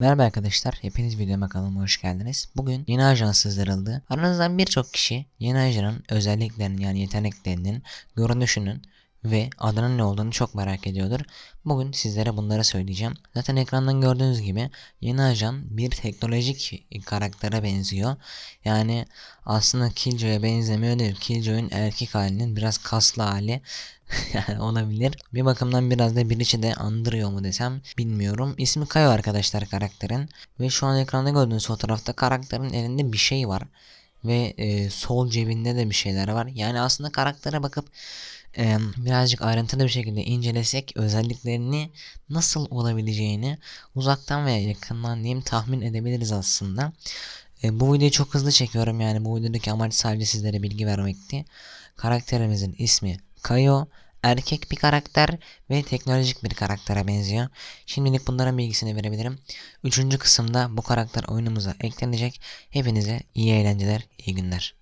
Merhaba arkadaşlar, hepiniz videoma kanalıma hoş geldiniz. Bugün yeni ajan sızdırıldı. Aranızdan birçok kişi yeni ajanın özelliklerinin yani yeteneklerinin, görünüşünün ve adının ne olduğunu çok merak ediyordur. Bugün sizlere bunları söyleyeceğim. Zaten ekrandan gördüğünüz gibi yeni ajan bir teknolojik karaktere benziyor. Yani aslında Killjoy'a benzemiyor değil. Killjoy'un erkek halinin biraz kaslı hali. olabilir. Bir bakımdan biraz da Breach'i de andırıyor mu desem bilmiyorum. İsmi Kayo arkadaşlar karakterin. Ve şu an ekranda gördüğünüz fotoğrafta karakterin elinde bir şey var. Ve e, sol cebinde de bir şeyler var. Yani aslında karaktere bakıp e, birazcık ayrıntılı bir şekilde incelesek özelliklerini nasıl olabileceğini uzaktan veya yakından diyeyim tahmin edebiliriz aslında. E, bu videoyu çok hızlı çekiyorum yani bu videodaki amaç sadece sizlere bilgi vermekti. Karakterimizin ismi Kayo. Erkek bir karakter ve teknolojik bir karaktere benziyor. Şimdilik bunların bilgisini verebilirim. Üçüncü kısımda bu karakter oyunumuza eklenecek. Hepinize iyi eğlenceler, iyi günler.